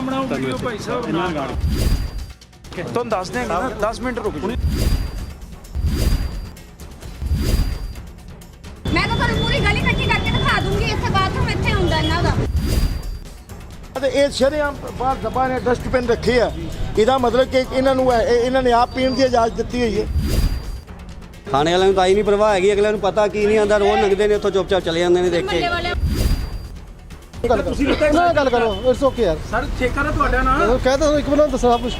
ਬਣਾਓ ਵੀਡੀਓ ਭਾਈ ਸਾਹਿਬ ਨਾ ਤੁਹਾਨੂੰ ਦੱਸ ਦਿਆਂਗੇ ਨਾ 10 ਮਿੰਟ ਰੁਕ। ਜਾਓ ਮੈਂ ਤਾਂ ਤੁਹਾਨੂੰ ਪੂਰੀ ਗਲੀ ਇਕੱਠੀ ਕਰਕੇ ਦਿਖਾ ਦੂੰਗੀ ਇੱਥੇ ਬਾਥਰੂਮ ਇੱਥੇ ਹੁੰਦਾ ਇਹਨਾਂ ਦਾ। ਤੇ ਇਹ ਸ਼ਰੇਆਮ ਬਾਹਰ ਦਬਾ ਨੇ ਡਸਟਬਿਨ ਰੱਖੇ ਆ। ਇਹਦਾ ਮਤਲਬ ਕਿ ਇਹਨਾਂ ਨੂੰ ਇਹ- ਇਹ- ਇਹਨਾਂ ਨੇ ਆਪ ਪੀਣ ਦੀ ਇਜਾਜ਼ਤ ਦਿੱਤੀ ਹੋਈ ਹੈ। ਥਾਣੇ ਵਾਲਿਆਂ ਨੂੰ ਤਾਂ ਹੀ ਨਹੀਂ ਪਰਵਾਹ ਹੈਗੀ ਅਗਲਿਆਂ ਨੂੰ ਪਤਾ ਕੀ ਨਹੀਂ ਆਂਦਾ ਰੋਜ਼ ਨਗਦੇ ਨੇ ਉੱਥੋਂ ਚੁੱਪਚਾਪ ਚਲੇ ਜਾਂਦੇ ਨੇ ਦੇਖ ਕੇ। ਮੱਲੇ ਵਾਲੇ ਤੁਸੀਂ ਲਿੱਤਾ ਨਾ ਗੱਲ ਕਰੋ ਇਟਸ ਓਕੇ ਯਾਰ। ਸਰ ਠੇਕਾ ਤਾਂ ਤੁਹਾਡਾ ਨਾ। ਉਹ ਕਹਿ ਤਾ ਇੱਕ ਵਾਰ ਦੱਸਣਾ ਕੁਝ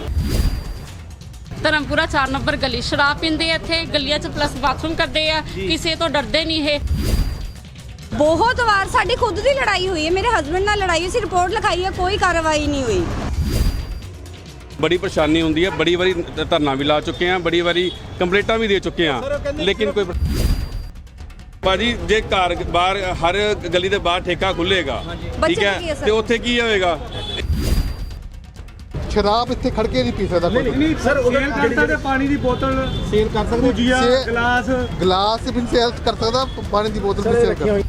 ਧਰਮਪੁਰਾ 4 ਨੰਬਰ ਗਲੀ ਸ਼ਰਾਬ ਪੀਂਦੇ ਆ ਇੱਥੇ ਗਲੀਆਂ 'ਚ ਪਲੱਸ ਬਾਥਰੂਮ ਕਰਦੇ ਆ ਕਿਸੇ ਤੋਂ ਡਰਦੇ ਨਹੀਂ ਇਹ। ਬਹੁਤ ਵਾਰ ਸਾਡੀ ਖੁਦ ਦੀ ਲੜਾਈ ਹੋਈ ਹੈ ਮੇਰੇ ਹਸਬੰਡ ਨਾਲ ਲੜਾਈ ਹੋਈ ਸੀ ਰਿਪੋਰਟ ਲਿਖਾਈ ਹੈ ਕੋਈ ਕਾਰਵਾਈ ਨਹੀਂ ਹੋਈ। ਬੜੀ ਪਰੇਸ਼ਾਨੀ ਹੁੰਦੀ ਹੈ ਬੜੀ ਵਾਰੀ ਧਰਨਾ ਵੀ ਲਾ ਚੁੱਕੇ ਆ ਬੜੀ ਵਾਰੀ ਕੰਪਲੇਂਟਾਂ ਵੀ ਦੇ ਚੁੱਕੇ ਆ ਲੇਕਿਨ ਕੋਈ ਭਾਜੀ ਜੇ ਘਰ ਬਾਹਰ ਹਰ ਗਲੀ ਦੇ ਬਾਹਰ ਠੇਕਾ ਖੁੱਲੇਗਾ ਠੀਕ ਹੈ? ਤੇ ਉੱਥੇ ਕੀ ਹੋਏਗਾ ਸ਼ਰਾਬ ਇੱਥੇ ਖੜ ਕੇ ਨਹੀਂ ਪੀ ਸਕਦਾ ਕੋਈ। ਨਹੀਂ ਸਰ ਉਹ ਕਰਤਾ ਤੇ ਪਾਣੀ ਦੀ ਬੋਤਲ ਸੇਲ ਕਰ ਸਕਦੇ ਭੁਜੀਆ ਗਲਾਸ। ਗਲਾਸ ਵੀ ਸੇਲ ਕਰ ਸਕਦਾ ਪਾਣੀ ਦੀ ਬੋਤਲ ਵੀ ਸੇਲ ਕਰ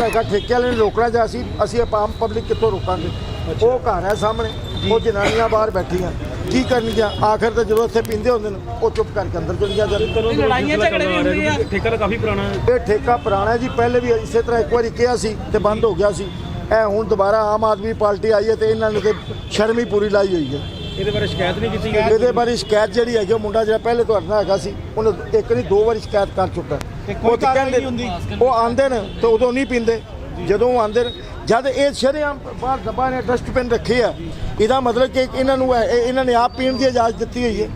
ਹੈਗਾ ਠੇਕੇ ਵਾਲੇ ਨੇ ਰੋਕਣਾ ਜਾਂ ਅਸੀਂ ਅਸੀਂ ਆਮ ਪਬਲਿਕ ਕਿੱਥੋਂ ਰੋਕਾਂਗੇ? ਉਹ ਘਰ ਹੈ ਸਾਹਮਣੇ ਉਹ ਜਨਾਨੀਆਂ ਬਾਹਰ ਬੈਠੀਆਂ। ਕੀ ਕਰਨਗੀਆਂ? ਆਖਰ ਤੇ ਜਦੋਂ ਇੱਥੇ ਪੀਂਦੇ ਹੁੰਦੇ ਨੇ ਉਹ ਚੁੱਪ ਕਰਕੇ ਅੰਦਰ ਚਲੀਆਂ ਜਾਂਦੀਆਂ ਲੜਾਈਆਂ ਝਗੜੇ ਵੀ ਹੁੰਦੇ ਆ। ਠੇਕਾ ਤਾਂ ਕਾਫੀ ਪੁਰਾਣਾ ਹੈ। ਇਹ ਠੇਕਾ ਪੁਰਾਣਾ ਹੈ ਜੀ ਪਹਿਲੇ ਵੀ ਇਸੇ ਤਰ੍ਹਾਂ ਇੱਕ ਵਾਰੀ ਕਿਹਾ ਸੀ ਤੇ ਬੰਦ ਹੋ ਗਿਆ ਸੀ। ਇਹ ਹੁਣ ਦੁਬਾਰਾ ਆਮ ਆਦਮੀ ਪਾਰਟੀ ਆਈ ਹੈ ਤੇ ਇਹਨਾਂ ਨੇ ਤੇ ਸ਼ਰਮ ਹੀ ਪੂਰੀ ਲਾਈ ਹੋਈ ਹੈ। ਇਹਦੇ ਬਾਰੇ ਸ਼ਿਕਾਇਤ ਨਹੀਂ ਕੀਤੀ ਗਈ? ਇਹਦੇ ਬਾਰੇ ਸ਼ਿਕਾਇਤ ਜਿਹੜੀ ਹੈਗੀ ਉਹ ਮੁੰਡਾ ਜਿਹੜਾ ਪਹਿਲੇ ਤੁਹਾਡੇ ਨਾਲ ਹੈਗਾ ਸੀ ਉਹਨੇ ਇੱਕ ਨਹੀਂ ਦੋ ਵਾਰੀ ਸ਼ਿਕਾਇਤ ਕਰ ਚੁੱਕਾ। ਉਹ ਤਾਂ ਕਹਿੰਦੇ ਉਹ ਆਂਦੇ ਨੇ ਤੇ ਉਦੋਂ ਨਹੀਂ ਪੀਂਦੇ। ਜਦੋਂ ਉਹ ਆਂਦੇ ਨੇ ਜਦ ਇਹ ਸ਼ਰੇਆਮ ਬਾਹਰ ਦਬਾ ਨੇ ਡਸਟਬਿਨ ਰੱਖੇ ਆ ਇਹਦਾ ਮਤਲਬ ਕਿ ਇਹਨਾਂ ਨੂੰ ਇਹ- ਇਹ- ਇਹਨਾਂ ਨੇ ਆਪ ਪੀਣ ਦੀ ਇਜਾਜ਼ਤ ਦਿੱਤੀ ਹੋਈ ਹੈ।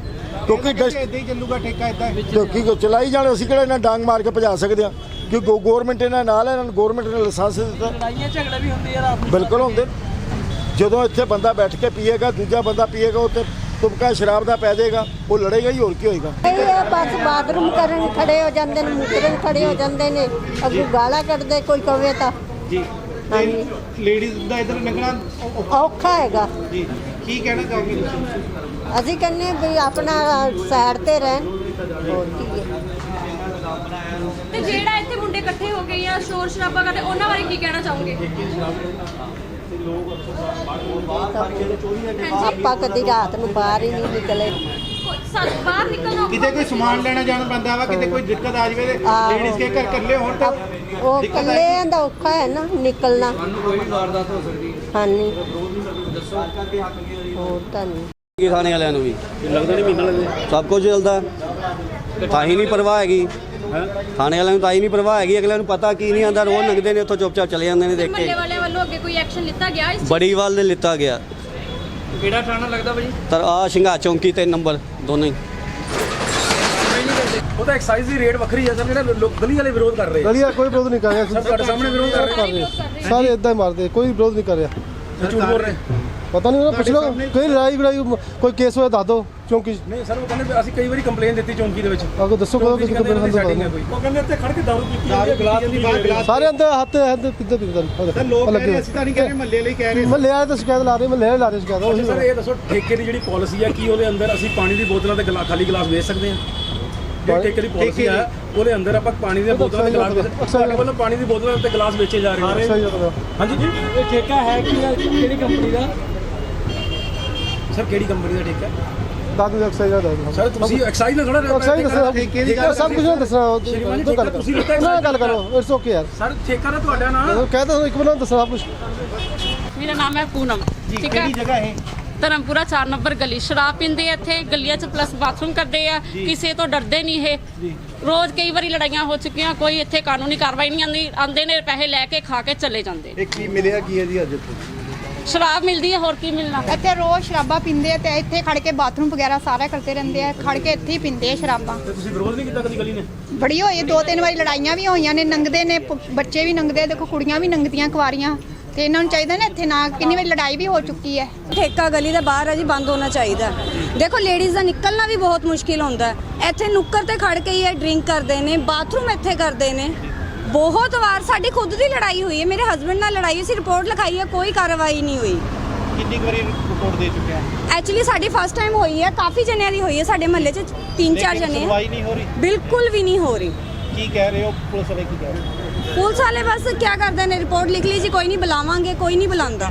ਕਿਉਂਕਿ ਡਸਟ ਇਦਾਂ ਹੀ ਚੱਲੂਗਾ ਠੇਕਾ ਇਦਾਂ ਕਿਉਂਕਿ ਕੋ ਚਲਾਈ ਜਾਣ ਅਸੀਂ ਕਿਹੜਾ ਇਹਨਾਂ ਡਾਂਗ ਮਾਰ ਕੇ ਭਜਾ ਸਕਦੇ ਆ ਕਿ ਗਵਰਨਮੈਂਟ ਇਹਨਾਂ ਨਾਲ ਹੈ ਇਹਨਾਂ ਨੂੰ ਗਵਰਨਮੈਂਟ ਨੇ ਲਾਇਸੈਂਸ ਦਿੱਤਾ। ਲੜਾਈਆਂ ਝਗੜੇ ਵੀ ਹੁੰਦੇ ਯਾਰ ਆਪ ਬਿਲਕੁਲ ਹੁੰਦੇ। ਜਦੋਂ ਇੱਥੇ ਬੰਦਾ ਬੈਠ ਕੇ ਪੀਏਗਾ ਦੂਜਾ ਬੰਦਾ ਪੀਏਗਾ ਉੱਤੇ ਤੁਮਕਾ ਸ਼ਰਾਬ ਦਾ ਪੈ ਜਾਏਗਾ ਉਹ ਲੜੇਗਾ ਹੀ ਹੋਰ ਕੀ ਹੋਏਗਾ? ਇਹ ਬਸ ਬਾਥਰੂਮ ਕਰਨ ਖੜੇ ਹੋ ਜਾਂਦੇ ਨੇ ਮੁਕਰਨ ਖੜੇ ਹੋ ਜਾਂਦੇ ਨੇ। ਅੱਗੋਂ ਗਾਲਾਂ ਕੱਢਦੇ ਕੋਈ ਕਵੇ ਤਾਂ। ਜੀ। ਹਾਂਜੀ। ਲੇਡੀਜ਼ ਦਾ ਇਧਰ ਲੰਘਣਾ ਔਖਾ ਹੈਗਾ। ਜੀ। ਕੀ ਕਹਿਣਾ ਚਾਹੋਗੇ ਤੁਸੀਂ? ਅਸੀਂ ਕਹਿੰਨੇ ਵੀ ਆਪਣਾ ਸਾਈਡ ਤੇ ਰਹਿਣ। ਹੋਰ ਕੀ ਹੈ। ਤੇ ਜਿਹੜਾ ਇੱਥੇ ਮੁੰਡੇ ਇਕੱਠੇ ਹੋ ਗਏ ਆ ਸ਼ੋਰ ਸ਼ਰਾਬਾ ਕਰਦੇ ਉਹਨਾਂ ਬਾਰੇ ਕੀ ਕਹਿਣਾ ਚਾਹੋਗੇ? ਆਪਾਂ ਕਦੀ ਰਾਤ ਨੂੰ ਬਾਹਰ ਹੀ ਨਹੀਂ ਨਿਕਲੇ। ਸਾਨੂੰ ਬਾਹਰ ਨਿਕਲਣਾ ਕਿਤੇ ਕੋਈ ਸਮਾਨ ਲੈਣਾ ਜਾਣਾ ਪੈਂਦਾ ਵਾ ਕਿਤੇ ਕੋਈ ਦਿੱਕਤ ਆ ਜਾਵੇ ਤੇ ਆਹੋ। ਲੇਡੀਜ਼ ਕੇ ਘਰ ਇਕੱਲੇ ਹੋਣ ਤਾਂ ਉਹ ਇਕੱਲੇ ਦਾ ਔਖਾ ਹੈ ਨਾ ਨਿਕਲਣਾ। ਕੋਈ ਵਾਰਦਾਤ ਹੋ ਸਕਦੀ ਹਾਂਜੀ। ਹੋਰ ਤਾਂ ਨਹੀਂ ਕੀ ਥਾਣੇ ਵਾਲਿਆਂ ਨੂੰ ਵੀ? ਲੱਗਦਾ ਨਹੀਂ ਮਹੀਨਾ ਲੱਗਦਾ। ਸਭ ਕੁਝ ਚੱਲਦਾ। ਤਾਂ ਹੀ ਨਹੀਂ ਪਰਵਾਹ ਹੈਗੀ। ਥਾਣੇ ਵਾਲਿਆਂ ਨੂੰ ਤਾਂ ਹੀ ਨਹੀਂ ਪਰਵਾਹ ਹੈਗੀ। ਅਗਲਿਆਂ ਨੂੰ ਪਤਾ ਕੀ ਨਹੀਂ ਆਂਦਾ ਰੋਜ਼ ਨਗਦੇ ਨੇ ਉੱਥੋਂ ਚੁੱਪਚਾਪ ਚਲੇ ਜਾਂਦੇ ਨੇ ਦੇਖ ਕੇ। ਮੱਲੇ ਵਾਲਿਆਂ ਵੱਲੋਂ ਅੱਗੇ ਕੋਈ ਐਕਸ਼ਨ ਲਿੱਤਾ ਗਿਆ ਇਸ ਬੜੀ ਵੱਲ ਦੇ ਲਿੱਤਾ ਗਿਆ। ਕਿਹੜਾ ਥਾਣਾ ਲੱਗਦਾ ਭਾਜੀ ਤਰ ਆ ਸਿੰਘਾ ਚੌਂਕੀ ਤੇ ਨੰਬਰ ਦੋਨੇ ਹੀ। ਉਹ ਤਾਂ ਐਕਸਾਈਜ਼ ਦੀ ਰੇਟ ਵੱਖਰੀ ਹੈ ਸਰ ਜਿਹੜਾ ਲੋਕ ਗਲੀ ਵਾਲੇ ਵਿਰੋਧ ਕਰ ਰਹੇ ਆ। ਗਲੀਆ ਕੋਈ ਵਿਰੋਧ ਨਹੀਂ ਕਰ ਰਿਹਾ। ਸਰ ਤੁਹਾਡੇ ਸਾਹਮਣੇ ਵਿਰੋਧ ਕਰ ਰਹੇ ਆ। ਸਾਰੇ ਇਦਾਂ ਹੀ ਮਾਰਦੇ ਕੋਈ ਵਿਰੋਧ ਨਹੀਂ ਕਰ ਰਿਹਾ। ਝੂਠ ਬੋਲ ਰਹੇ ਪਤਾ ਨਹੀਂ ਉਹਨਾਂ ਪੁੱਛ ਲਓ ਕੋਈ ਲੜਾਈ ਵੜਾਈ ਕੋਈ ਕੇਸ ਹੋਇਆ ਦੱਸ ਦਿਓ ਚੌਂਕੀ 'ਚ। ਨਹੀਂ ਸਰ ਉਹ ਕਹਿੰਦੇ ਵੀ ਅਸੀਂ ਕਈ ਵਾਰੀ ਕੰਪਲੇਨ ਦਿੱਤੀ ਚੌਂਕੀ ਦੇ ਵਿੱਚ। ਅੱਗੋਂ ਦੱਸੋ ਕਦੋਂ ਕਿਸੇ ਕੰਪਲੇਂਟ ਕਹਿੰਦੇ ਹੁੰਦਾ setting ਹੈ ਕੋਈ। ਉਹ ਕਹਿੰਦੇ ਇੱਥੇ ਖੜ ਕੇ ਦਾਰੂ ਪੀਤੀ ਹੈ ਗਲਾਸ ਦੀ ਬਾਹਰ ਗਲਾਸ ਸਾਰੇ ਅੰਦਰ ਹੱਥ ਹੱਥ ਪਿੱਛੇ ਪਿੱਛੇ ਤਾਂ ਲੋਕ ਕਹਿ ਰਹੇ ਅਸੀਂ ਤਾਂ ਨਹੀਂ ਕਹਿ ਰਹੇ ਮਹੱਲੇ ਲਈ ਕਹਿ ਰਹੇ। ਮਹੱਲੇ ਵਾਲੇ ਤਾਂ ਸ਼ਿਕਾਇਤ ਲਾ ਰਹੇ ਮਹੱਲੇ ਵਾਲੇ ਲਾ ਰਹੇ ਸ਼ਿਕਾਇਤ। ਉਹੀ ਸਰ ਇਹ ਦੱਸੋ ਠੇਕੇ ਦੀ ਜਿਹੜੀ ਪਾਲਿਸੀ ਹੈ ਕੀ ਉਹਦੇ ਅੰਦਰ ਅਸੀਂ ਪਾਣੀ ਦੀ ਬੋਤਲਾਂ ਤੇ ਗਲਾ- ਖਾਲੀ ਗਲਾਸ ਵੇਚ ਸਕਦੇ ਹਾਂ ਜਿਹੜੀ ਠੇਕੇ ਦੀ ਪਾਲਿਸੀ ਹੈ ਉਹਦੇ ਅੰਦਰ ਆਪਾਂ ਪਾਣੀ ਦੀਆਂ ਬੋਤਲਾਂ ਤੇ ਗਲਾਸ ਸਾਡੇ ਵੱਲੋਂ ਪਾਣੀ ਦੀ ਬੋਤਲਾਂ ਤੇ ਗਲਾਸ ਵੇਚੇ ਜਾ ਰਹੇ ਨੇ। ਹਾਂਜੀ ਜੀ? ਇਹ ਠੇਕਾ ਹੈ ਕੀ ਕਿਹੜੀ ਕੰਪਨੀ ਦਾ? ਸਰ ਕਿਹੜੀ ਕੰਪਨੀ ਦਾ ਠੇਕਾ? ਦਾਦੂ ਦਾ ਅਕਸਰ ਦਾ ਦੱਸ ਸਰ ਤੁਸੀਂ ਐਕਸਾਈਜ਼ ਨਾਲ ਥੋੜਾ ਅਕਸਰ ਦੱਸਣਾ ਠੇਕੇ ਦੀ ਗੱਲ ਸਭ ਕੁਝ ਨਾ ਦੱਸਣਾ ਜੀ, ਗੱਲ ਤੁਸੀਂ ਲਿੱਤਾ ਨਾ ਗੱਲ ਕਰੋ। ਇਟਸ ਓਕੇ ਯਾਰ। ਸਰ ਠੇਕਾ ਤਾਂ ਤੁਹਾਡਾ ਨਾ। ਉਹ ਕਹਿ ਤਾ ਇੱਕ ਵਾਰ ਦੱਸਣਾ ਕੁਝ ਮੇਰਾ ਨਾਮ ਹੈ ਪੂਨਮ। ਜੀ ਠੀਕ ਹੈ? ਕਿਹੜੀ ਜਗ੍ਹਾ ਹੈ ਧਰਮਪੁਰਾ 4 ਨੰਬਰ ਗਲੀ ਸ਼ਰਾਬ ਪੀਂਦੇ ਆ ਇੱਥੇ ਗਲੀਆਂ 'ਚ ਪਲੱਸ ਬਾਥਰੂਮ ਕਰਦੇ ਆ ਕਿਸੇ ਤੋਂ ਡਰਦੇ ਨਹੀਂ ਇਹ। ਰੋਜ਼ ਕਈ ਵਾਰੀ ਲੜਾਈਆਂ ਹੋ ਚੁੱਕੀਆਂ ਕੋਈ ਇੱਥੇ ਕਾਨੂੰਨੀ ਕਾਰਵਾਈ ਨਹੀਂ ਆਂਦੀ ਆਂਦੇ ਨੇ ਪੈਸੇ ਲੈ ਕੇ ਖਾ ਕੇ ਚਲੇ ਜਾਂਦੇ। ਇਹ ਕੀ ਮਿਲਿਆ ਕੀ ਹੈ ਜੀ ਅੱਜ ਇੱਥੇ? ਸ਼ਰਾਬ ਮਿਲਦੀ ਹੈ ਹੋਰ ਕੀ ਮਿਲਣਾ? ਇੱਥੇ ਰੋਜ਼ ਸ਼ਰਾਬਾਂ ਪੀਂਦੇ ਆ ਤੇ ਇੱਥੇ ਖੜ ਕੇ ਬਾਥਰੂਮ ਵਗੈਰਾ ਸਾਰਾ ਕਰਦੇ ਰਹਿੰਦੇ ਆ ਖੜ ਕੇ ਇੱਥੇ ਹੀ ਪੀਂਦੇ ਆ ਸ਼ਰਾਬਾਂ। ਤੇ ਤੁਸੀਂ ਵਿਰੋਧ ਨਹੀਂ ਕੀਤਾ ਕਦੀ ਗਲੀ ਨੇ? ਬੜੀ ਹੋਈ ਹੈ, ਦੋ ਤਿੰਨ ਵਾਰੀ ਲੜਾਈਆਂ ਵੀ ਹੋਈਆਂ ਨੇ ਨੰਗਦੇ ਨੇ ਬੱਚੇ ਵੀ ਨੰਗਦੇ ਆ, ਦੇਖੋ ਕੁੜੀਆਂ ਵੀ ਨੰਗਦੀਆਂ ਕੁਆਰੀਆਂ। ਤੇ ਇਹਨਾਂ ਨੂੰ ਚਾਹੀਦਾ ਨਾ ਇੱਥੇ ਨਾ ਕਿੰਨੀ ਵਾਰੀ ਲੜਾਈ ਵੀ ਹੋ ਚੁੱਕੀ ਹੈ। ਠੇਕਾ ਗਲੀ ਦੇ ਬਾਹਰ ਹੈ ਜੀ ਬੰਦ ਹੋਣਾ ਚਾਹੀਦਾ। ਦੇਖੋ ਲੇਡੀਜ਼ ਦਾ ਨਿਕਲਣਾ ਵੀ ਬਹੁਤ ਮੁਸ਼ਕਿਲ ਹੁੰਦਾ ਹੈ। ਇੱਥੇ ਨੁੱਕਰ ਤੇ ਖੜ ਕੇ ਹੀ ਇਹ ਡਰਿੰਕ ਕਰਦੇ ਨੇ ਬਾਥਰੂਮ ਇੱਥੇ ਕਰਦੇ ਨੇ। ਬਹੁਤ ਵਾਰ ਸਾਡੀ ਖੁਦ ਦੀ ਲੜਾਈ ਹੋਈ ਹੈ ਮੇਰੇ ਹਸਬੰਡ ਨਾਲ ਲੜਾਈ ਹੋਈ ਸੀ ਰਿਪੋਰਟ ਲਿਖਾਈ ਹੈ ਕੋਈ ਕਾਰਵਾਈ ਨਹੀਂ ਹੋਈ। ਕਿੰਨੀ ਵਾਰੀ ਰਿਪੋਰਟ ਦੇ ਚੁੱਕਿਆ? ਐਕਚੁਅਲੀ ਸਾਡੀ ਫਸਟ ਟਾਈਮ ਹੋਈ ਹੈ ਕਾਫੀ ਜਣਿਆਂ ਦੀ ਹੋਈ ਹੈ ਸਾਡੇ ਮਹੱਲੇ 'ਚ ਤਿੰਨ ਚਾਰ ਜਣੇ ਸੁਣਵਾਈ ਨਹੀਂ ਹੋ ਰਹੀ? ਬਿਲਕੁਲ ਵੀ ਨਹੀਂ ਹੋ ਰਹੀ। ਕੀ ਕਹਿ ਰਹੇ ਹੋ? ਪੁਲਿਸ ਵਾਲੇ ਕੀ ਕਹਿ ਰਹੇ? ਪੁਲਿਸ ਵਾਲੇ ਬਸ ਕੀ ਕਰਦੇ ਨੇ ਰਿਪੋਰਟ ਲਿਖ ਲਈ ਜੀ ਕੋਈ ਨਹੀਂ ਬੁਲਾਵਾਂਗੇ ਕੋਈ ਨਹੀਂ ਬੁਲਾਉਂਦਾ।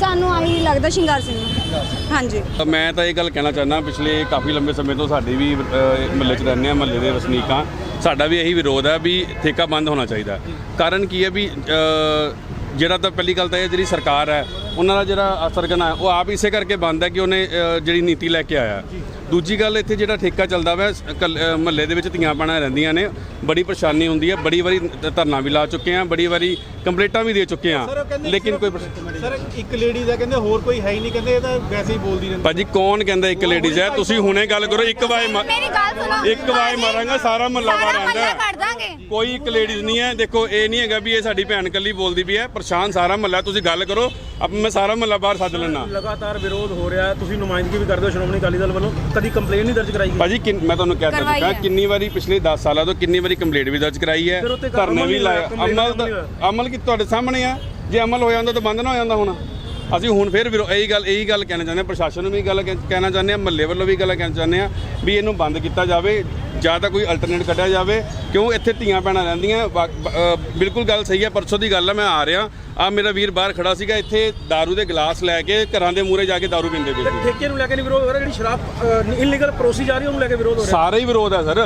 ਸਾਨੂੰ ਆਹੀ ਲੱਗਦਾ ਸ਼ਿੰਗਾਰ ਸਿੰਘ। ਨੂੰ ਹਾਂਜੀ। ਤਾਂ ਮੈਂ ਤਾਂ ਇਹ ਗੱਲ ਕਹਿਣਾ ਚਾਹੁੰਦਾ ਪਿਛਲੇ ਕਾਫੀ ਲੰਬੇ ਸਮੇਂ ਤੋਂ ਸਾਡੇ ਵੀ ਮਹੱਲੇ 'ਚ ਰਹਿੰਦੇ ਆ ਮਹੱਲੇ ਦੇ ਵਸਨੀਕਾਂ ਸਾਡਾ ਵੀ ਇਹੀ ਵਿਰੋਧ ਹੈ ਵੀ ਠੇਕਾ ਬੰਦ ਹੋਣਾ ਚਾਹੀਦਾ। ਕਾਰਨ ਕੀ ਹੈ ਵੀ ਅ, ਜਿਹੜਾ ਤਾਂ ਪਹਿਲੀ ਗੱਲ ਤਾਂ ਇਹ ਜਿਹੜੀ ਸਰਕਾਰ ਹੈ ਉਹਨਾਂ ਦਾ ਜਿਹੜਾ ਸਰਗਨਾ ਉਹ ਆਪ ਇਸੇ ਕਰਕੇ ਬੰਦ ਹੈ ਕਿ ਉਹਨੇ ਜਿਹੜੀ ਨੀਤੀ ਲੈ ਕੇ ਆਇਆ ਦੂਜੀ ਗੱਲ ਇੱਥੇ ਜਿਹੜਾ ਠੇਕਾ ਚੱਲਦਾ ਵਾ ਮਹੱਲੇ ਦੇ ਵਿੱਚ ਧੀਆਂ ਪਾਣਾ ਰਹਿੰਦੀਆਂ ਨੇ ਬੜੀ ਪਰੇਸ਼ਾਨੀ ਹੁੰਦੀ ਹੈ ਬੜੀ ਵਾਰੀ ਧਰਨਾ ਵੀ ਲਾ ਚੁੱਕੇ ਆ ਬੜੀ ਵਾਰੀ ਕੰਪਲੇਂਟਾਂ ਵੀ ਦੇ ਚੁੱਕੇ ਆ ਲੇਕਿਨ ਕੋਈ ਸਰ ਇੱਕ ਲੇਡੀ ਦਾ ਕਹਿੰਦੇ ਹੋਰ ਕੋਈ ਹੈ ਹੀ ਨਹੀਂ ਕਹਿੰਦੇ ਇਹ ਤਾਂ ਵੈਸੇ ਹੀ ਬੋਲਦੀ ਰਹਿੰਦੀ ਭਾਜੀ ਕੌਣ ਕਹਿੰਦਾ ਇੱਕ ਲੇਡੀਜ਼ ਹੈ ਤੁਸੀਂ ਹੁਣੇ ਗੱਲ ਕਰੋ ਇੱਕ ਵਾਏ ਮੇਰੀ ਗੱਲ ਸੁਣੋ। ਇੱਕ ਵਾਏ ਮਾਰਾਂਗਾ ਸਾਰਾ ਮਹੱਲਾ ਦਾਂਗੇ। ਕੋਈ ਇੱਕ ਲੇਡੀਜ਼ ਨਹੀਂ ਹੈ ਦੇਖੋ ਇਹ ਨਹੀਂ ਹੈਗਾ ਵੀ ਇਹ ਸਾਡੀ ਭੈਣ ਕੱਲੀ ਬੋਲਦੀ ਵੀ ਹੈ ਪਰੇਸ਼ਾਨ ਸਾਰਾ ਮਹੱਲਾ ਤੁਸੀਂ ਗੱਲ ਕਰੋ ਅਬ ਮੈਂ ਸਾਰਾ ਮਹੱਲਾ ਬਾਹਰ ਸੱਦ ਲੈਣਾ ਲਗਾਤਾਰ ਵਿਰੋਧ ਹੋ ਰਿਹਾ ਹੈ ਤੁਸੀਂ ਨੁਮਾਇੰਦਗੀ ਵੀ ਕਰਦੇ ਹੋ ਸ਼੍ਰੋਮਣੀ ਅਕਾਲੀ ਦਲ ਵੱਲੋਂ। ਕਦੀ ਕੰਪਲੇਂਟ ਨਹੀਂ ਦਰਜ ਕਰਾਈ? ਗਈ ਭਾਜੀ ਕਿੰਨ- ਮੈਂ ਤੁਹਾਨੂੰ ਕਹਿ ਕਰਵਾਈ ਸਕਦਾ ਹੈ। ਕਿੰਨੀ ਵਾਰੀ ਪਿਛਲੇ 10 ਸਾਲਾਂ ਤੋਂ ਕਿੰਨੀ ਵਾਰੀ ਕੰਪਲੇਂਟ ਵੀ ਦਰਜ ਕਰਾਈ ਹੈ। ਫਿਰ ਉੱਤੇ ਧਰਨੇ ਵੀ ਲਾਇਆ। ਅਮਲ ਨਹੀਂ ਅਮਲ ਕੀ ਤੁਹਾਡੇ ਸਾਹਮਣੇ ਆ? ਜੇ ਅਮਲ ਹੋ ਜਾਂਦਾ ਤਾਂ ਬੰਦ ਨਾ ਹੋ ਜਾਂਦਾ ਹੁਣ। ਅਸੀਂ ਹੁਣ ਫਿਰ ਵਿਰੋ- ਇਹੀ ਗੱਲ ਇਹੀ ਗੱਲ ਕਹਿਣਾ ਚਾਹੁੰਦੇ ਹਾਂ ਪ੍ਰਸ਼ਾਸਨ ਨੂੰ ਵੀ ਗੱਲ ਕਹਿ- ਕਹਿਣਾ ਚਾਹੁੰਦੇ ਹਾਂ ਮਹੱਲੇ ਵੱਲੋਂ ਵੀ ਗੱਲ ਕਹਿਣਾ ਚਾਹੁੰਦੇ ਹਾਂ ਵੀ ਇਹਨੂੰ ਬੰਦ ਕੀਤਾ ਜਾਵੇ ਜਾਂ ਤਾਂ ਕੋਈ ਅਲਟਰਨੇਟ ਕੱਢਿਆ ਜਾਵੇ ਕਿਉਂ ਇੱਥੇ ਧੀਆਂ ਭੈਣਾਂ ਰਹਿੰਦੀਆਂ ਵਾ- ਬ- ਅ, ਬਿਲਕੁਲ ਗੱਲ ਸਹੀ ਹੈ ਪਰਸੋਂ ਦੀ ਗੱਲ ਹੈ ਮੈਂ ਆ ਰਿਹਾ ਆ ਮੇਰਾ ਵੀਰ ਬਾਹਰ ਖੜਾ ਸੀਗਾ ਇੱਥੇ दारू ਦੇ ਗਲਾਸ ਲੈ ਕੇ ਘਰਾਂ ਦੇ ਮੂਹਰੇ ਜਾ ਕੇ दारू ਪੀਂਦੇ ਪਏ ਸੀ ਠੇਕੇ ਨੂੰ ਲੈ ਕੇ ਨਹੀਂ ਵਿਰੋਧ ਹੋ ਰਿਹਾ ਜਿਹੜੀ ਸ਼ਰਾਬ ਇਲੀਗਲ ਪਰੋਸੀ ਜਾ ਰਹੀ ਹੈ ਉਹਨੂੰ ਲੈ ਕੇ ਵਿਰੋਧ ਹੋ ਰਿਹਾ ਸਾਰੇ ਹੀ ਵਿਰੋਧ ਹੈ ਸਰ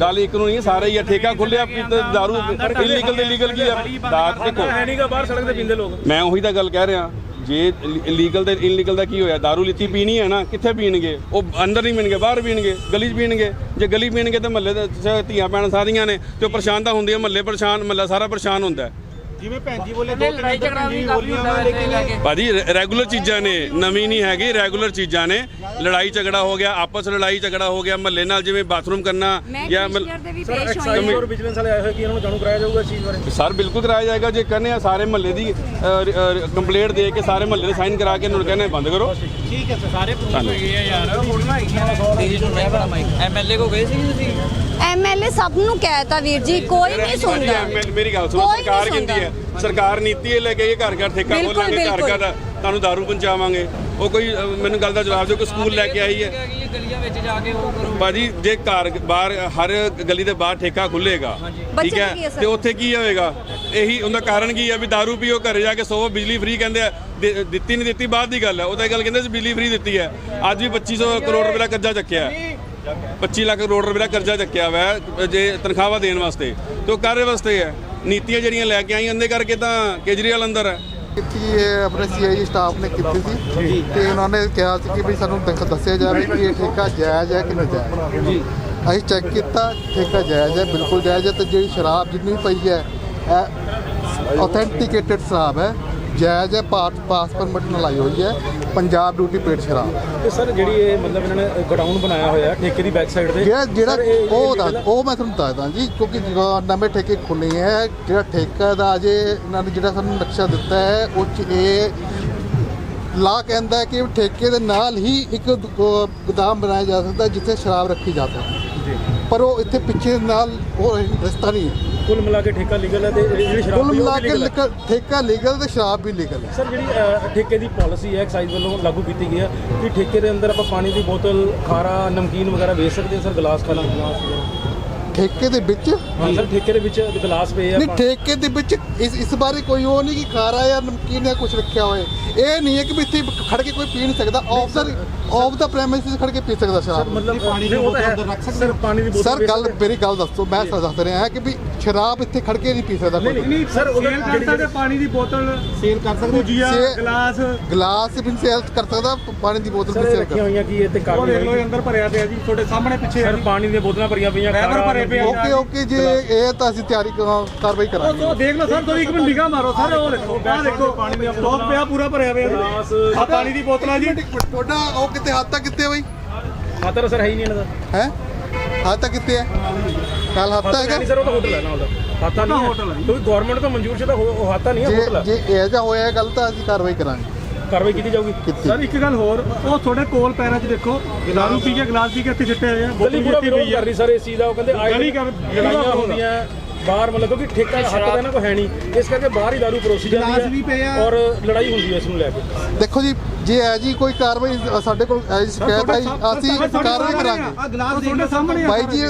ਗੱਲ ਇੱਕ ਨੂੰ ਨਹੀਂ ਹੈ, ਸਾਰੇ ਹੀ ਆ ਠੇਕਾ ਖੁੱਲਿਆ ਦਾਰੂ ਇਲੀਗਲ ਤੇ ਲੀਗਲ ਕੀ ਆ ਦਾਤ ਦੇਖੋ ਹੈ ਨਹੀਂਗਾ ਬਾਹਰ ਸੜਕ ਤੇ ਪੀਂਦੇ ਲੋਕ ਮੈਂ ਉਹੀ ਤਾਂ ਗੱਲ ਕਹਿ ਰਿਹਾ ਜੇ ਇਲੀਗਲ ਤੇ ਇਨਲੀਗਲ ਦਾ ਕੀ ਹੋਇਆ? ਦਾਰੂ ਲਿੱਤੀ ਪੀਣੀ ਹੈ ਨਾ, ਕਿੱਥੇ ਪੀਣਗੇ? ਉਹ ਅੰਦਰ ਨਹੀਂ ਪੀਣਗੇ ਬਾਹਰ ਪੀਣਗੇ, ਗਲੀ 'ਚ ਪੀਣਗੇ। ਜੇ ਗਲੀ ਪੀਣਗੇ ਤੇ ਮਹੱਲੇ ਦੇ ਧੀਆਂ ਪੈਣ ਸਾਰੀਆਂ ਨੇ, ਤੇ ਉਹ ਪਰੇਸ਼ਾਨ ਤਾਂ ਹੁੰਦੀਆਂ, ਮਹੱਲੇ ਪਰੇਸ਼ਾਨ, ਮਹੱਲਾ ਸਾਰਾ ਪਰੇਸ਼ਾਨ ਹੁੰਦਾ। ਜਿਵੇਂ ਭੈਣ ਜੀ ਬੋਲੇ ਦੋ ਤਿੰਨ ਅੰਦਰ ਵੀ ਬੋਲੀਆਂ ਵਾ ਲੇਕਿਨ ਭਾਜੀ ਰੈਗੂਲਰ ਚੀਜ਼ਾਂ ਨੇ ਨਵੀਂ ਨਹੀਂ ਹੈਗੀ ਰੈਗੂਲਰ ਚੀਜ਼ਾਂ ਨੇ। ਲੜਾਈ ਝਗੜਾ ਹੋ ਗਿਆ ਆਪਸ ਲੜਾਈ ਝਗੜਾ ਹੋ ਗਿਆ ਮਹੱਲੇ ਨਾਲ ਜਿਵੇਂ ਬਾਥਰੂਮ ਕਰਨਾ ਮੈਂ ਜਾਂ ਸਰ ਪੇਸ਼ ਹੋਈ ਐਕਸਾਈਜ਼ ਹਾਂ। ਔਰ ਵਿਜੀਲੈਂਸ ਵਾਲੇ ਆਏ ਹੋਏ ਕਿ ਇਹਨਾਂ ਨੂੰ ਜਾਣੂ ਕਰਾਇਆ ਜਾਊਗਾ ਇਸ ਚੀਜ਼ ਬਾਰੇ? ਸਰ ਬਿਲਕੁਲ ਕਰਾਇਆ ਜਾਏਗਾ ਜੇ ਕਹਿੰਦੇ ਆ ਸਾਰੇ ਮਹੱਲੇ ਦੀ ਕੰਪਲੇਂਟ ਦੇ ਕੇ ਸਾਰੇ ਮਹੱਲੇ ਦੇ ਸਾਈਨ ਕਰਾ ਕੇ ਇਹਨਾਂ ਨੂੰ ਕਹਿੰਦੇ ਬੰਦ ਕਰੋ। ਠੀਕ ਹੈ ਸਰ ਸਾਰੇ ਐਮਐਲਏ ਕੋ ਗਏ ਸੀ ਤੁਸੀਂ? ਐਮਐਲਏ ਸਭ ਨੂੰ ਕਹਿਤਾ ਵੀਰ ਜੀ ਕੋਈ ਨਹੀਂ ਸੁਣਦਾ। ਮੈਂ- ਮੇਰੀ ਗੱਲ ਸੁਣੋ ਸਰਕਾਰ ਕਹਿੰਦੀ। ਹੈ ਸਰਕਾਰ ਨੀਤੀ ਇਹ ਲੈ ਕੇ ਇਹ ਘਰ ਘਰ ਠੇਕਾ ਖੋਲਾਂਗੇ ਘਰ। ਘਰ ਤੁਹਾਨੂੰ ਦਾਰੂ ਪਹੁੰਚਾਵਾਂਗੇ। ਉਹ ਕੋਈ ਮੈਨੂੰ ਗੱਲ ਦਾ ਜਵਾਬ ਦਿਓ ਕਿ ਸਕੂਲ ਲੈ ਕੇ ਆਈ ਹੈ। ਗਲੀਆਂ ਵਿੱਚ ਜਾ ਕੇ ਉਹ ਕਰੋ। ਭਾਜੀ ਜੇ ਘਰ ਬਾਹਰ ਹਰ ਗਲੀ ਦੇ ਬਾਹਰ ਠੇਕਾ ਖੁੱਲੇਗਾ ਠੀਕ ਹੈ? ਤੇ ਉੱਥੇ ਕੀ ਹੋਏਗਾ? ਇਹੀ ਉਹਦਾ ਕਾਰਨ ਕੀ ਹੈ? ਵੀ ਦਾਰੂ ਪੀਓ ਘਰੇ ਜਾ ਕੇ ਸੋਵੋ ਬਿਜਲੀ ਫ੍ਰੀ ਕਹਿੰਦੇ ਆ ਦਿੱਤੀ ਨਹੀਂ ਦਿੱਤੀ ਬਾਅਦ ਦੀ ਗੱਲ ਹੈ। ਉਹਦਾ ਇਹ ਗੱਲ ਕਹਿੰਦੇ ਸੀ ਬਿਜਲੀ ਫ੍ਰੀ ਦਿੱਤੀ ਹੈ। ਅੱਜ ਵੀ 2500 ਕਰੋੜ ਰੁਪਏ ਦਾ ਕਰਜ਼ਾ ਚੱਕਿਆ ਹੈ। 25 ਲੱਖ ਕਰੋੜ ਰੁਪਏ ਦਾ ਕਰਜ਼ਾ ਚੱਕਿਆ ਹੋਇਆ ਜੇ ਤਨਖਾਹਾਂ ਦੇਣ ਵਾਸਤੇ। ਤੇ ਉਹ ਕਾਰੇ ਵਾਸਤੇ ਹੈ? ਨੀਤੀਆਂ ਜਿਹੜੀਆਂ ਲੈ ਕੇ ਆਈ ਉਹਦੇ ਕਰਕੇ ਤਾਂ ਕੇਜਰੀਵਾਲ ਅੰਦਰ ਹੈ। ਕੀਤੀ ਇਹ ਆਪਣੇ ਸੀਆਈਏ ਸਟਾਫ ਨੇ ਕੀਤੀ ਸੀ ਤੇ ਉਹਨਾਂ ਨੇ ਕਿਹਾ ਸੀ ਕਿ ਵੀ ਸਾਨੂੰ ਦੱਸ- ਦੱਸਿਆ ਜਾਵੇ ਕਿ ਇਹ ਠੇਕਾ ਜਾਇਜ਼ ਹੈ ਕਿ ਨਹੀਂ ਜਾਇਜ਼ ਜੀ। ਅਸੀਂ ਚੈੱਕ ਕੀਤਾ ਠੇਕਾ ਜਾਇਜ਼ ਹੈ ਬਿਲਕੁਲ ਜਾਇਜ਼ ਹੈ ਤੇ ਜਿਹੜੀ ਸ਼ਰਾਬ ਜਿੰਨੀ ਪਈ ਹੈ ਇਹ ਆਥੈਂਟਿਕੇਟਡ ਸ਼ਰਾਬ ਹੈ। ਜਾਇਜ਼ ਹੈ ਪਾਸ ਪਾਸ ਪਰਮਿਟ ਨਾਲ ਆਈ ਹੋਈ ਹੈ ਪੰਜਾਬ ਡਿਊਟੀ ਪੇਡ ਸ਼ਰਾਬ। ਤੇ ਸਰ ਜਿਹੜੀ ਇਹ ਮਤਲਬ ਇਹਨਾਂ ਨੇ ਗਡਾਊਨ ਬਣਾਇਆ ਹੋਇਆ ਠੇਕੇ ਦੀ ਬੈਕ ਸਾਈਡ ਤੇ ਜਿਹੜਾ ਜਿਹੜਾ ਉਹ ਦੱਸ? ਉਹ ਮੈਂ ਤੁਹਾਨੂੰ ਦੱਸਦਾ ਜੀ ਕਿਉਂਕਿ ਨਵੇਂ ਠੇਕੇ ਖੁੱਲੇ ਹੈ ਜਿਹੜਾ ਠੇਕਾ ਦਾ ਅਜੇ ਇਹਨਾਂ ਨੇ ਜਿਹੜਾ ਸਾਨੂੰ ਨਕਸ਼ਾ ਦਿੱਤਾ ਹੈ ਉਹ 'ਚ ਇਹ ਲਾ ਕਹਿੰਦਾ ਹੈ ਕਿ ਠੇਕੇ ਦੇ ਨਾਲ ਹੀ ਇੱਕ ਗੋਦਾਮ ਬਣਾਇਆ ਜਾ ਸਕਦਾ ਜਿੱਥੇ ਸ਼ਰਾਬ ਰੱਖੀ ਜਾ ਸਕਦੀ ਪਰ ਉਹ ਇੱਥੇ ਪਿੱਛੇ ਨਾਲ ਉਹ ਰਸਤਾ ਨਹੀਂ ਹੈ। ਕੁੱਲ ਮਿਲਾ ਕੇ ਠੇਕਾ ਲੀਗਲ ਹੈ ਤੇ ਜਿਹੜੀ ਸ਼ਰਾਬ ਕੁੱਲ ਮਿਲਾ ਕੇ ਠੇਕਾ ਲੀਗਲ ਤੇ ਸ਼ਰਾਬ ਵੀ ਲੀਗਲ ਹੈ। ਸਰ ਜਿਹੜੀ ਅ, ਠੇਕੇ ਦੀ ਪਾਲਿਸੀ ਹੈ ਐਕਸਾਈਜ਼ ਵੱਲੋਂ ਲਾਗੂ ਕੀਤੀ ਗਈ ਹੈ ਕਿ ਠੇਕੇ ਦੇ ਅੰਦਰ ਆਪਾਂ ਪਾਣੀ ਦੀ ਬੋਤਲ ਖਾਰਾ ਨਮਕੀਨ ਵਗੈਰਾ ਵੇਚ ਸਕਦੇ ਹਾਂ? ਸਰ ਗਲਾਸ ਖਾਣਾ ਗਲਾਸ ਵਗੈਰਾ। ਠੇਕੇ ਦੇ ਵਿੱਚ? ਹਾਂ ਸਰ ਠੇਕੇ ਦੇ ਵਿੱਚ ਗਲਾਸ ਪਏ ਆ ਨਹੀਂ ਠੇਕੇ ਦੇ ਵਿੱਚ ਇਸ ਇਸ ਬਾਰੇ ਕੋਈ ਉਹ ਨਹੀਂ ਕਿ ਖਾਰਾ ਜਾਂ ਨਮਕੀਨ ਜਾਂ ਕੁਝ ਰੱਖਿਆ ਹੋਏ। ਇਹ ਨਹੀਂ ਹੈ ਕਿ ਵੀ ਇੱਥੇ ਖੜ ਕੇ ਕੋਈ ਪੀ ਨਹੀਂ ਸਕਦਾ। Of the of the premises ਖੜ ਕੇ ਪੀ ਸਕਦਾ ਸ਼ਰਾਬ। ਮਤਲਬ ਪਾਣੀ ਦੀ ਬੋਤਲ ਅੰਦਰ ਰੱਖ ਸਕਦੇ ਸਰ ਪਾਣੀ ਦੀ ਬੋਤਲ ਸਰ ਗੱਲ ਸਕਦੇ ਮੇਰੀ ਗੱਲ ਦੱਸੋ। ਮੈਂ ਸਰ ਦੱਸ ਰਿਹਾ ਕਿ ਵੀ ਸ਼ਰਾਬ ਇੱਥੇ ਖੜ ਕੇ ਨਹੀਂ ਪੀ ਸਕਦਾ ਕੋਈ। ਨਹੀਂ ਸਰ ਉਹਦਾ ਜਿਹੜੀ ਪਾਣੀ ਦੀ ਬੋਤਲ ਸੇਲ ਕਰ ਸਕਦੇ ਭੁਜੀਆ ਸੇ- ਗਲਾਸ। ਗਲਾਸ ਵੀ ਸੇਲ ਕਰ ਸਕਦਾ ਪਾਣੀ ਦੀ ਬੋਤਲ ਵੀ ਸੇਲ ਰੱਖੀਆਂ ਕਰ ਹੋਈਆਂ ਕੀ ਇਹ ਤੇ ਉਹ ਦੇਖ ਲਓ ਇਹ ਅੰਦਰ ਭਰਿਆ ਪਿਆ ਜੀ ਤੁਹਾਡੇ ਸਾਹਮਣੇ ਪਿੱਛੇ ਸਰ ਪਾਣੀ ਦੀਆਂ ਬੋਤਲਾਂ ਭਰੀਆਂ ਪਈਆਂ ਡਰਾਈਵਰ ਭਰੇ। ਓਕੇ ਓਕੇ ਜੇ ਇਹ ਤਾਂ ਅਸੀਂ ਤਿਆਰੀ ਕਰ- ਕਾਰਵਾਈ ਕਰਾਂਗੇ। ਉਹ ਦੇਖ ਲਓ ਸਰ ਤੁਸੀਂ ਇੱਕ ਮਿੰਟ ਨਿਗਾਹ ਮਾਰੋ ਸਰ ਉਹ ਦੇਖੋ ਆਹ ਦੇਖੋ ਪਾਣੀ ਦੀਆਂ ਸਟਾਕ ਪਿਆ ਪੂਰਾ ਭਰਿਆ ਪਿਆ ਗਲਾਸ। ਆ ਪਾਣੀ ਦੀ ਬੋਤਲਾਂ ਜੀ। ਤੁਹਾਡਾ ਉਹ ਕਿਤੇ ਹੱਦ ਤੱਕ ਕਿੱਥੇ ਬਈ? ਖਾਤਰ ਸਰ ਹੈ ਹੀ ਨਹੀਂ ਇਹਨਾਂ ਦਾ। ਹੈ? ਹੱਦ ਤੱਕ ਕਿੱਥੇ ਹੈ ਕੱਲ ਹਾਤਾ ਹੈਗਾ। ਨਹੀਂ ਸਰ ਉਹ ਤਾਂ ਹੋਟਲ ਹੈ ਨਾ ਉਹਦਾ। ਹਾਤਾ ਨਹੀਂ ਹੋਟਲ ਹੈ ਕਿਉਂਕਿ ਗਵਰਨਮੈਂਟ ਤੋਂ ਮਨਜ਼ੂਰ ਸ਼ੁਦਾ ਹੋ- ਉਹ ਹਾਤਾ ਨਹੀਂ ਹੈ ਹੋਟਲ ਜੇ ਹੈ। ਜੇ ਇਹ ਜਿਹਾ ਹੋਇਆ ਗੱਲ ਤਾਂ ਅਸੀਂ ਕਾਰਵਾਈ ਕਰਾਂਗੇ। ਕਾਰਵਾਈ ਕੀਤੀ ਜਾਊਗੀ? ਕੀਤੀ। ਸਰ ਇੱਕ ਗੱਲ ਹੋਰ ਉਹ ਤੁਹਾਡੇ ਕੋਲ ਪੈਰਾਂ 'ਚ ਦੇਖੋ ਦਾਰੂ ਪੀ ਕੇ ਗਲਾਸ ਪੀ ਕੇ ਇੱਥੇ ਸਿੱਟੇ ਹੋਏ ਆ ਗਲੀ ਪੂਰਾ ਵਿਰੋਧ ਕਰ ਰਹੀ ਸਰ ਇਸ ਚੀਜ਼ ਦਾ ਉਹ ਕਹਿੰਦੇ ਆਏ ਗਲੀ ਕਰ- ਲੜਾਈਆਂ ਵਿਰੋਧ ਹੁੰਦੀਆਂ ਬਾਹਰ ਮਤਲਬ ਕਿ ਠੇਕਾ ਹੱਕ ਤਾਂ ਇਹਨਾਂ ਕੋ ਹੈ ਨਹੀਂ। ਇਸ ਕਰਕੇ ਬਾਹਰ ਹੀ ਦਾਰੂ ਪਰੋਸੀ ਗਲਾਸ ਵੀ ਜਾਂਦੀ ਪਏ ਹੈ ਆ। ਔਰ ਲੜਾਈ ਹੁੰਦੀ ਹੈ ਇਸ ਨੂੰ ਲੈ ਕੇ। ਦੇਖੋ ਜੀ ਜੇ ਹੈ ਜੀ ਕੋਈ ਕਾਰਵਾਈ ਸਾਡੇ ਕੋਲ ਐ ਸ਼ਿਕਾਇਤ ਆਈ ਅਸੀਂ ਕਾਰਵਾਈ ਕਰਾਂਗੇ। ਆ ਗਲਾਸ ਤੁਹਾਡੇ ਸਾਹਮਣੇ ਬਾਈ ਜੀ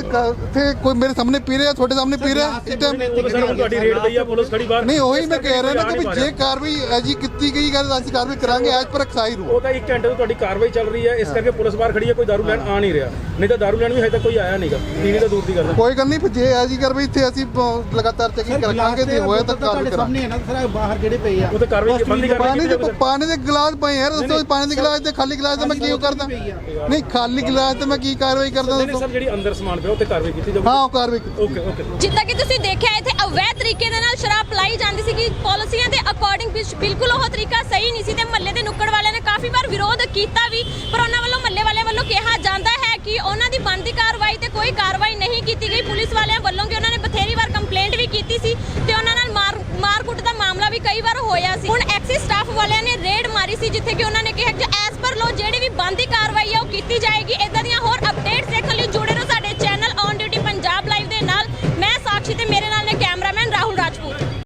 ਤੇ ਕੋਈ ਮੇਰੇ ਸਾਹਮਣੇ ਪੀ ਰਿਹਾ ਤੁਹਾਡੇ ਸਾਹਮਣੇ ਪੀ ਰਿਹਾ ਇਸ ਟਾਈਮ ਉਹ ਹੁਣ ਤੁਹਾਡੀ ਰੇਡ ਪਈ ਆ ਪੁਲਿਸ ਖੜੀ ਬਾਹਰ। ਨਹੀਂ ਉਹੀ ਮੈਂ ਕਹਿ ਰਿਹਾ ਨਾ ਕਿ ਵੀ ਜੇ ਕਾਰਵਾਈ ਐ ਜੀ ਕੀਤੀ ਗਈ ਗੱਲ ਅਸੀਂ ਕਾਰਵਾਈ ਕਰਾਂਗੇ ਐਜ ਪਰ ਐਕਸਾਈਜ਼ ਉਹ ਰੂਲ ਤਾਂ ਇੱਕ ਘੰਟੇ ਤੋਂ ਤੁਹਾਡੀ ਕਾਰਵਾਈ ਚੱਲ ਰਹੀ ਹੈ ਇਸ ਕਰਕੇ ਪੁਲਿਸ ਬਾਹਰ ਖੜੀ ਹੈ ਕੋਈ ਦਾਰੂ ਲੈਣ ਆ ਨਹੀਂ ਰਿਹਾ। ਨਹੀਂ ਤਾਂ ਦਾਰੂ ਲੈਣ ਵੀ ਹਜੇ ਤੱਕ ਕੋਈ ਆਇਆ ਨਹੀਂਗਾ ਪੀਣੀ ਤਾਂ ਦੂਰ ਦੀ ਗੱਲ ਹੈ। ਕੋਈ ਗੱਲ ਨਹੀਂ ਜੇ ਐ ਜੀ ਕਾਰਵਾਈ ਇੱਥੇ ਅਸੀਂ ਅ, ਲਗਾਤਾਰ ਚੈਕਿੰਗ ਰੱਖਾਂਗੇ ਤੇ ਹੋਇਆ ਤਾਂ ਕਾਰਵਾਈ ਕਰਾਂਗੇ ਸਾਹਮਣੇ ਹੈ ਨਾ ਸਰ ਬਾਹਰ ਜਿਹੜੇ ਪਏ ਆ? ਉਹ ਤਾਂ ਕਾਰਵਾਈ ਬੰਦੀ ਪਾਣੀ ਦੇ ਪਾਣੀ ਦੇ ਗਲਾਸ ਪਏ ਯਾਰ ਦੱਸੋ ਪਾਣੀ ਦੇ ਗਲਾਸ ਤੇ ਖਾਲੀ ਗਲਾਸ ਤੇ ਮੈਂ ਕੀ ਕਰਦਾ? ਨਹੀਂ ਖਾਲੀ ਗਲਾਸ ਤੇ ਮੈਂ ਕੀ ਕਾਰਵਾਈ ਕਰਦਾ ਦੱਸੋ? ਸਰ ਜਿਹੜੀ ਅੰਦਰ ਸਮਾਨ ਪਿਆ ਉੱਤੇ ਕਾਰਵਾਈ ਕੀਤੀ ਜਾਊਗੀ। ਹਾਂ ਉਹ ਕਾਰਵਾਈ ਕੀਤੀ। Okay okay. ਜਿੱਦਾਂ ਕਿ ਤੁਸੀਂ ਦੇਖਿਆ ਇੱਥੇ ਅਵੈਧ ਤਰੀਕੇ ਦੇ ਨਾਲ ਸ਼ਰਾਬ ਪਲਾਈ ਜਾਂਦੀ ਸੀ ਕਿ ਪਾਲਿਸੀਆਂ ਦੇ ਅਕੋਰਡਿੰਗ ਬਿਲਕੁਲ ਉਹ ਤਰੀਕਾ ਸਹੀ ਨਹੀਂ ਸੀ ਤੇ ਮਹੱਲੇ ਦੇ ਨੁੱਕੜ ਵਾਲਿਆਂ ਨੇ ਕਾਫੀ ਵਾਰ ਵਿਰੋਧ ਕੀਤਾ ਵੀ ਪਰ ਉਹਨਾਂ ਵੱਲੋਂ ਮਹੱਲੇ ਵਾਲਿਆਂ ਵੱਲੋਂ ਕਿਹਾ ਜਾਂਦਾ ਹੈ ਕਿ ਉਹਨਾਂ ਦੀ ਬਣਦੀ ਕਾਰਵਾਈ ਤੇ ਕੋਈ ਕਾਰਵਾਈ ਨਹੀਂ ਕੀਤੀ ਗਈ ਪੁਲਿਸ ਵਾਲਿਆਂ ਵੱਲੋਂ ਕਿ ਉਹਨਾਂ ਨੇ ਬਥੇਰੀ ਵਾਰ ਕੰਪਲੇਂਟ ਵੀ ਕੀਤੀ ਸੀ ਤੇ ਉਹਨਾਂ ਨਾਲ ਮਾਰ ਮਾਰਕੁੱਟ ਦਾ ਮਾਮਲਾ ਵੀ ਕਈ ਵਾਰ ਹੋਇਆ ਸੀ। ਹੁਣ ਐਕਸਿਸ ਸਟਾਫ ਵਾਲਿਆਂ ਨੇ ਰੇਡ ਮਾਰੀ ਸੀ ਜਿੱਥੇ ਕਿ ਉਹਨਾਂ ਨੇ ਕਿਹਾ ਕਿ ਐਸ ਪਰ ਲੋ ਜਿਹੜੀ ਵੀ ਬਣਦੀ ਕਾਰਵਾਈ ਹੈ ਉਹ ਕੀਤੀ ਜਾਏਗੀ ਇਦਾਂ ਦੀਆਂ